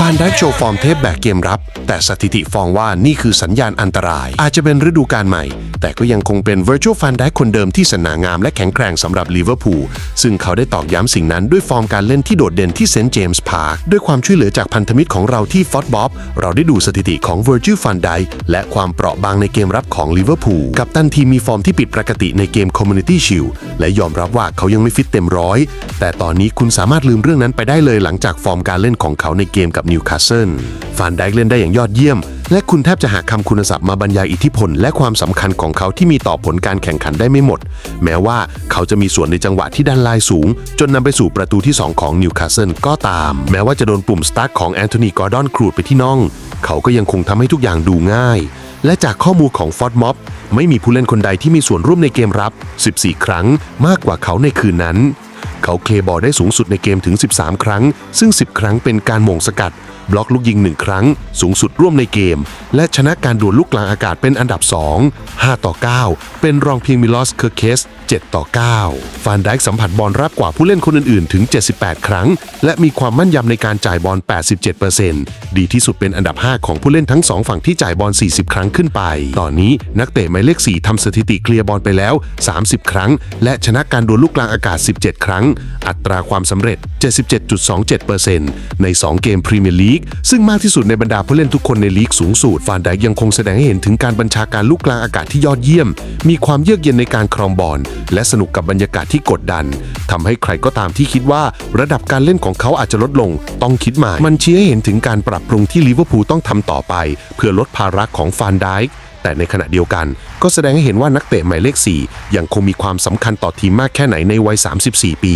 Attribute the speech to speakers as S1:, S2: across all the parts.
S1: ฟานได้โชว์ฟอร์มเทพแบกเกมรับ แต่สถิติฟองว่านี่คือสัญญาณอันตราย อาจจะเป็นฤดูกาลใหม่ แต่ก็ยังคงเป็น Virtual Van Dijk คนเดิมที่สนางามและแข็งแกร่งสำหรับลิเวอร์พูลซึ่งเขาได้ตอกย้ำสิ่งนั้นด้วยฟอร์มการเล่นที่โดดเด่นที่เซนต์เจมส์พาร์คด้วยความช่วยเหลือจากพันธมิตรของเราที่ฟอตบ๊อบเราได้ดูสถิติของ Virgil van Dijk และความเปราะบางในเกมรับของลิเวอร์พูลกับตันทีมีฟอร์มที่ผิดปกติในเกม Community Shield และยอมรับว่าเขายังไม่ฟิตเต็มร้อยแต่ตอนนี้คุณสามารถลืมเรื่องนั้นไปได้เลยหลังจากฟอร์มการเล่นของเขาในเกมกับนิวคาสเซิลฟานไดค์เล่นได้อย่างยอดเยี่ยม และคุณแทบจะหาคำคุณศัพท์มาบรรยายอิทธิพล และความสำคัญของเขาที่มีต่อผลการแข่งขันได้ไม่หมด แม้ว่าเขาจะมีส่วนในจังหวะที่ดันลายสูง จนนำไปสู่ประตูที่ 2 ของนิวคาสเซิลก็ตาม แม้ว่าจะโดนปุ่มสตาร์ทของแอนโทนีกอร์ดอนครูดไปที่น่อง เขาก็ยังคงทำให้ทุกอย่างดูง่าย และจากข้อมูลของฟอร์ดม็อบไม่มีผู้เล่นคนใดที่มีส่วนร่วมในเกมรับ 14 ครั้งมากกว่าเขาในคืนนั้น เขาเคลย์บอลได้สูงสุดในเกมถึง 13 ครั้ง ซึ่ง 10 ครั้งเป็นการหม่งสกัด บล็อกลูกยิง 1 ครั้ง สูงสุดร่วมในเกม และชนะการดวลลูกกลางอากาศเป็นอันดับ 2 5 ต่อ 9 เป็นรองเพียงมิลอสเคอร์เคส 7 ต่อ 9 ฟานไดค์สัมผัสบอลรับกว่าผู้เล่นคนอื่นๆ ถึง 78 ครั้ง และมีความมั่นยำในการจ่ายบอล 87%ดีที่สุดเป็นอันดับ 5 ของผู้เล่นทั้ง 2 ฝั่งที่จ่ายบอล 40 ครั้งขึ้นไป ตอนนี้นักเตะหมายเลข 4ทำสถิติเคลียร์บอลไปแล้ว 30 ครั้ง และชนะการดวลลูกกลางอากาศ 17 ครั้ง อัตราความสำเร็จ 77.27%ใน 2 เกมพรีเมียร์ลีกซึ่งมากที่สุดในบรรดาผู้เล่นทุกคนในลีกสูงสุดฟานไดค์ยังคงแสดงให้เห็นถึงการบัญชาการลูกกลางอากาศที่ยอดเยี่ยม มีความเยือกเย็นในการครองบอลและสนุกกับบรรยากาศที่กดดันทำให้ใครก็ตามที่คิดว่าระดับการเล่นของเขาอาจจะลดลง ต้องคิดใหม่มันชี้ให้เห็นถึงการปรับปรุงที่ลิเวอร์พูลต้องทำต่อไป เพื่อลดภาระของฟานไดค์ แต่ในขณะเดียวกัน ก็แสดงให้เห็นว่านักเตะหมายเลข 4 ยังคงมีความสำคัญต่อทีมมากแค่ไหนในวัย 34 ปี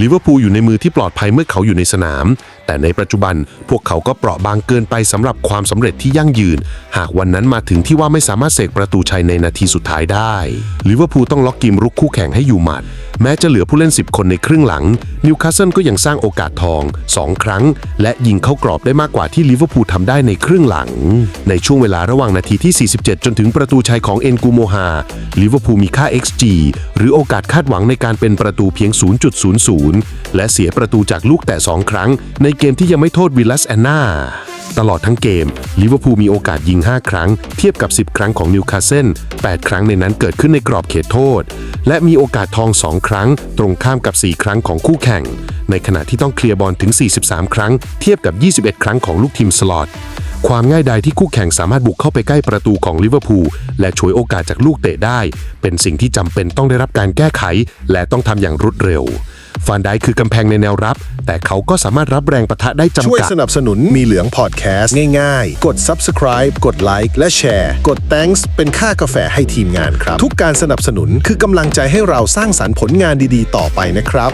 S1: ลิเวอร์พูลอยู่ในมือที่ปลอดภัยเมื่อเขาอยู่ในสนาม แต่ในปัจจุบันพวกเขาก็เปราะบางเกินไปสำหรับความสำเร็จที่ยั่งยืน หากวันนั้นมาถึงที่ว่าไม่สามารถเสกประตูชัยในนาทีสุดท้ายได้ลิเวอร์พูลต้องล็อกกิมรุกคู่แข่งให้อยู่หมัด แม้จะเหลือผู้เล่น 10 คนในครึ่งหลัง นิวคาสเซิลก็ยังสร้างโอกาสทอง 2 ครั้ง และยิงเข้ากรอบได้มากกว่าที่ลิเวอร์พูลทำได้ในครึ่งหลัง ในช่วงเวลาระหว่างนาทีที่ 47 จนถึงประตูชัยของเอ็นกูโมฮาลิเวอร์พูลมีค่า XG หรือโอกาสคาดหวังในการเป็นประตูเพียง 0.00 และเสียประตูจากลูกแต่ 2 ครั้ง ในเกมที่ยังไม่โทษวิลลัสแอนนา ตลอดทั้งเกม ลิเวอร์พูลมีโอกาสยิง 5 ครั้ง เทียบกับ 10 ครั้งของนิวคาสเซิล8 ครั้งในนั้นเกิดขึ้นในกรอบเขตโทษ และมีโอกาสทอง 2 ครั้ง ตรงข้ามกับ 4 ครั้งของคู่แข่ง ในขณะที่ต้องเคลียร์บอลถึง 43 ครั้ง เทียบกับ 21 ครั้งของลูกทีมสลอตความง่ายดายที่คู่แข่งสามารถบุกเข้าไปใกล้ประตูของลิเวอร์พูลและฉวยโอกาสจากลูกเตะได้ เป็นสิ่งที่จำเป็นต้องได้รับการแก้ไข และต้องทำอย่างรวดเร็ว ฟานไดค์คือกำแพงในแนวรับ แต่เขาก็สามารถรับแรงประทะได้จำกัด
S2: ช่วยสนับสนุนมีเหลืองพอดแคสต์ง่ายๆ กด subscribe กดไลค์และแชร์ กด thanks เป็นค่ากาแฟให้ทีมงานครับ ทุกการสนับสนุนคือกำลังใจให้เราสร้างสรรค์ผลงานดีๆ ต่อไปนะครับ